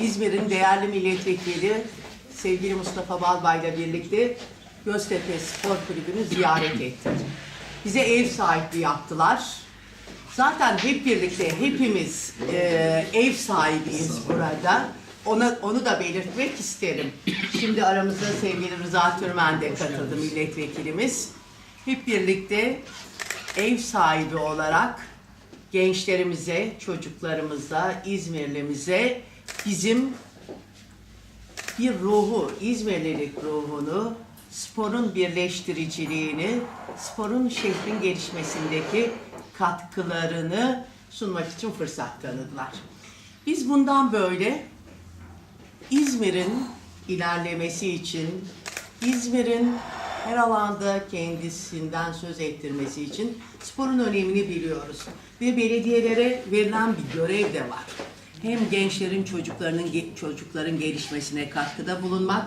İzmir'in değerli milletvekili sevgili Mustafa Balbay'la birlikte Göztepe Spor Kulübü'nü ziyaret ettik. Bize ev sahipliği yaptılar. Zaten hep birlikte hepimiz e, ev sahibiyiz burada. Ona, onu da belirtmek isterim. Şimdi aramızda sevgili Rıza Türmen de katıldı milletvekilimiz. Hep birlikte ev sahibi olarak gençlerimize, çocuklarımıza, İzmirlimize bizim bir ruhu, İzmirlilik ruhunu, sporun birleştiriciliğini, sporun şehrin gelişmesindeki katkılarını sunmak için fırsat tanıdılar. Biz bundan böyle İzmir'in ilerlemesi için, İzmir'in her alanda kendisinden söz ettirmesi için sporun önemini biliyoruz. Ve belediyelere verilen bir görev de var. Hem gençlerin çocuklarının çocukların gelişmesine katkıda bulunmak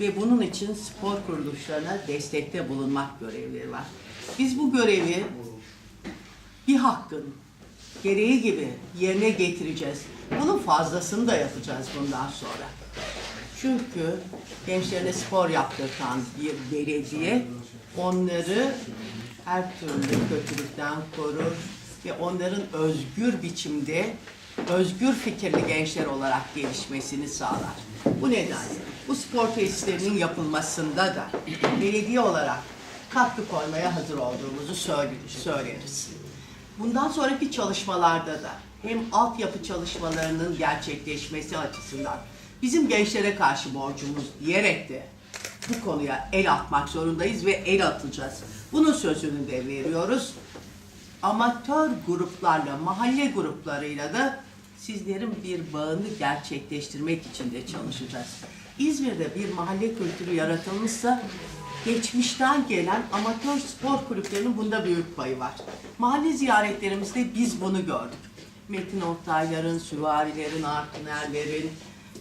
ve bunun için spor kuruluşlarına destekte bulunmak görevleri var. Biz bu görevi bir hakkın gereği gibi yerine getireceğiz. Bunun fazlasını da yapacağız bundan sonra. Çünkü gençlerine spor yaptırtan bir belediye onları her türlü kötülükten korur ve onların özgür biçimde özgür fikirli gençler olarak gelişmesini sağlar. Bu nedenle bu spor tesislerinin yapılmasında da belediye olarak katkı koymaya hazır olduğumuzu söyle- söyleriz. Bundan sonraki çalışmalarda da hem altyapı çalışmalarının gerçekleşmesi açısından bizim gençlere karşı borcumuz diyerek de bu konuya el atmak zorundayız ve el atacağız. Bunun sözünü de veriyoruz. Amatör gruplarla, mahalle gruplarıyla da sizlerin bir bağını gerçekleştirmek için de çalışacağız. İzmir'de bir mahalle kültürü yaratılmışsa geçmişten gelen amatör spor kulüplerinin bunda büyük payı var. Mahalle ziyaretlerimizde biz bunu gördük. Metin Oktayların, Süvarilerin, Artunerlerin,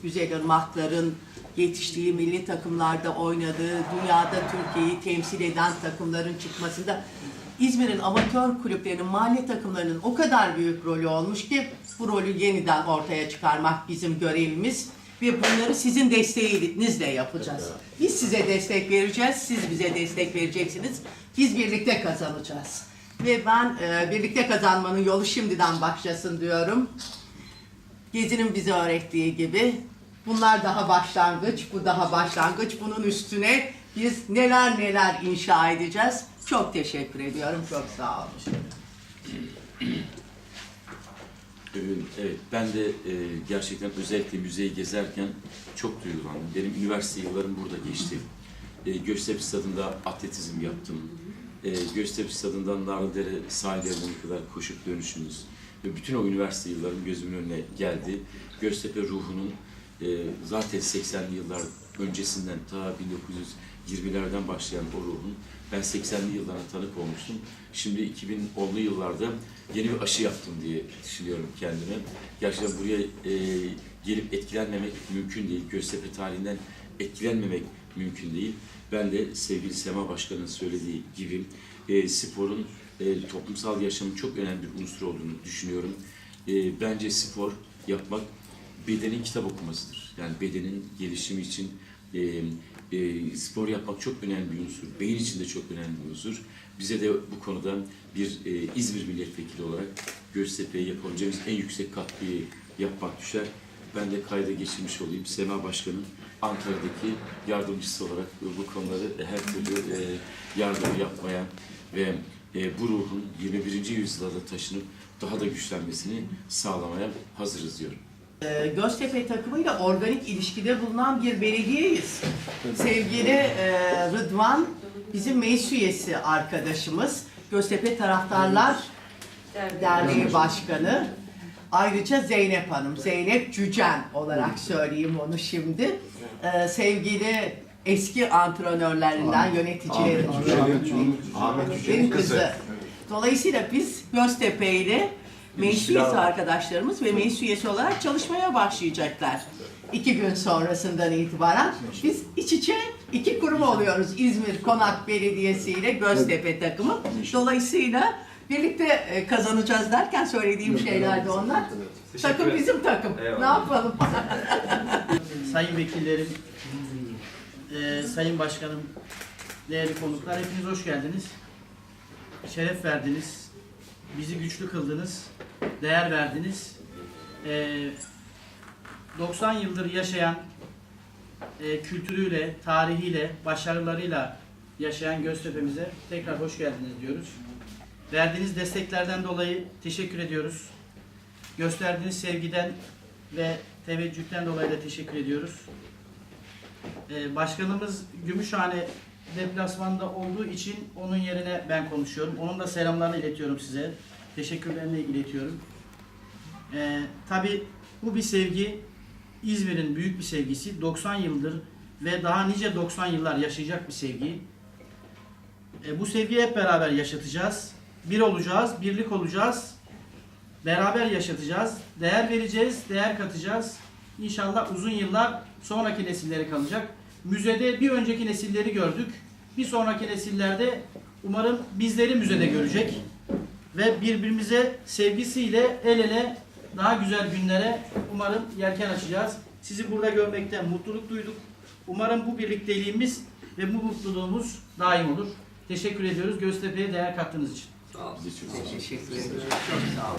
Güzel Irmakların yetiştiği milli takımlarda oynadığı, dünyada Türkiye'yi temsil eden takımların çıkmasında İzmir'in amatör kulüplerinin, mahalle takımlarının o kadar büyük rolü olmuş ki bu rolü yeniden ortaya çıkarmak bizim görevimiz ve bunları sizin desteğinizle yapacağız. Biz size destek vereceğiz, siz bize destek vereceksiniz. Biz birlikte kazanacağız. Ve ben e, birlikte kazanmanın yolu şimdiden başlasın diyorum. Gezi'nin bize öğrettiği gibi bunlar daha başlangıç, bu daha başlangıç. Bunun üstüne biz neler neler inşa edeceğiz. Çok teşekkür ediyorum. Çok sağ olun. Evet, ben de e, gerçekten özellikle müzeyi gezerken çok duygulandım. Benim üniversite yıllarım burada geçti. E, Göztepe Stadı'nda atletizm yaptım. E, Göztepe Stadı'ndan Narlıdere sahillerine kadar koşup dönüşümüz. Ve bütün o üniversite yıllarım gözümün önüne geldi. Göztepe ruhunun zaten 80'li yıllar öncesinden ta 1920'lerden başlayan o ruhun ben 80'li yıllara tanık olmuştum. Şimdi 2010'lu yıllarda yeni bir aşı yaptım diye düşünüyorum kendime. Gerçekten buraya e, gelip etkilenmemek mümkün değil. Göztepe tarihinden etkilenmemek mümkün değil. Ben de sevgili Sema Başkan'ın söylediği gibi e, sporun e, toplumsal yaşamın çok önemli bir unsur olduğunu düşünüyorum. E, bence spor yapmak bedenin kitap okumasıdır. Yani bedenin gelişimi için e, e, spor yapmak çok önemli bir unsur. Beyin için de çok önemli bir unsur. Bize de bu konuda bir e, İzmir milletvekili olarak Göztepe'ye yapabileceğimiz en yüksek katkıyı yapmak düşer. Ben de kayda geçirmiş olayım. Sema Başkan'ın Ankara'daki yardımcısı olarak bu konuları her türlü e, yardım yapmaya ve e, bu ruhun 21. yüzyılda taşınıp daha da güçlenmesini sağlamaya hazırız diyorum. Ee, Göztepe takımıyla organik ilişkide bulunan bir belediyeyiz. Sevgili e, Rıdvan bizim meclis üyesi arkadaşımız. Göztepe Taraftarlar Derneği Başkanı. Ayrıca Zeynep Hanım, Zeynep Cücen olarak söyleyeyim onu şimdi. Ee, sevgili eski antrenörlerinden, yöneticilerin Ahmet kızı. Dolayısıyla biz Göztepe ile meclis üyesi arkadaşlarımız ve meclis üyesi olarak çalışmaya başlayacaklar. İki gün sonrasından itibaren biz iç içe iki kurum oluyoruz. İzmir Konak Belediyesi ile Göztepe takımı. Dolayısıyla Birlikte e, kazanacağız derken söylediğim şeylerdi onlar. Takım bizim takım. Ne yapalım? Sayın vekillerim, eee, sayın başkanım, değerli konuklar hepiniz hoş geldiniz. Şeref verdiniz, bizi güçlü kıldınız, değer verdiniz. Eee, 90 yıldır yaşayan, eee, kültürüyle, tarihiyle, başarılarıyla yaşayan Göztepe'mize tekrar hoş geldiniz diyoruz. Verdiğiniz desteklerden dolayı teşekkür ediyoruz. Gösterdiğiniz sevgiden ve teveccühten dolayı da teşekkür ediyoruz. Ee, başkanımız Gümüşhane deplasmanda olduğu için onun yerine ben konuşuyorum. Onun da selamlarını iletiyorum size. Teşekkürlerini iletiyorum. Ee, tabii bu bir sevgi. İzmir'in büyük bir sevgisi. 90 yıldır ve daha nice 90 yıllar yaşayacak bir sevgi. Ee, bu sevgiyi hep beraber yaşatacağız. Bir olacağız, birlik olacağız. Beraber yaşatacağız. Değer vereceğiz, değer katacağız. İnşallah uzun yıllar sonraki nesillere kalacak. Müzede bir önceki nesilleri gördük. Bir sonraki nesillerde umarım bizleri müzede görecek. Ve birbirimize sevgisiyle el ele daha güzel günlere umarım yelken açacağız. Sizi burada görmekten mutluluk duyduk. Umarım bu birlikteliğimiz ve bu mutluluğumuz daim olur. Teşekkür ediyoruz Göztepe'ye değer kattığınız için. Sağ olun. Teşekkür ederim.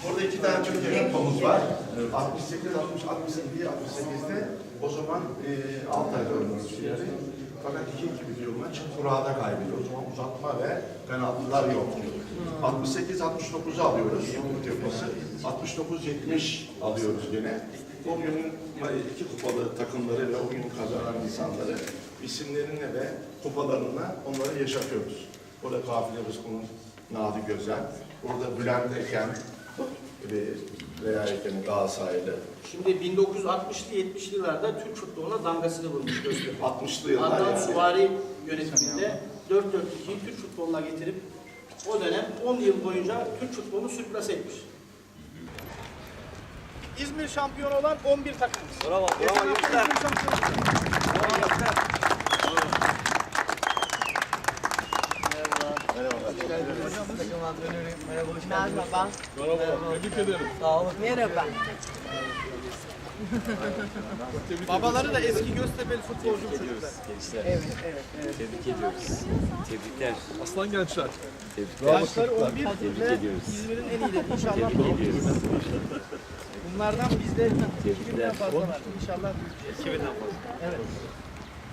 Orada iki tane çok yakın tomuz var. 68, 60, 67, 68'de o zaman e, Altay'da oynuyoruz yani. Fakat 2-2 bitiyor maç. Kurada kaybediyor. O zaman uzatma ve penaltılar yok. 68, 69'u alıyoruz. Kupası. 69, 70 alıyoruz gene. O günün e, iki kupalı takımları ve o gün kazanan insanları isimlerine ve kupalarına onları yaşatıyoruz. Orada Kafile Rızkı'nın Nadi Gözel, orada Bülent Eken ve veya Eken'in Galatasaraylı. Şimdi 1960'lı 70'li yıllarda Türk futboluna damgasını vurmuş Göztepe. 60'lı yıllar Adnan yani. Suvari yönetiminde 4-4-2'yi Türk futboluna getirip o dönem 10 yıl boyunca Türk futbolunu sürklase etmiş. İzmir şampiyonu olan 11 takımız. Bravo, bravo. İzmir şampiyonu. Merhaba. Merhaba. Babaları da eski Göztepe'li futbolcu çocuklar. Gençler. Evet, evet, evet. Tebrik ediyoruz. Tebrikler. Aslan gençler. Tebrikler. Yaşları 11 Tebrik ve ediyoruz. İzmir'in en iyileri inşallah. Tebrik ediyoruz. Bunlardan bizde Tebrikler. 2000'den fazla var. İnşallah 2000'den fazla. Evet.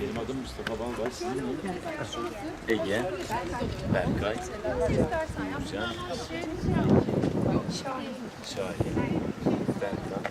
Benim adım Mustafa Balbay. Sizin mi? Ege, Berkay, Nurcan, Şahin, Berkan,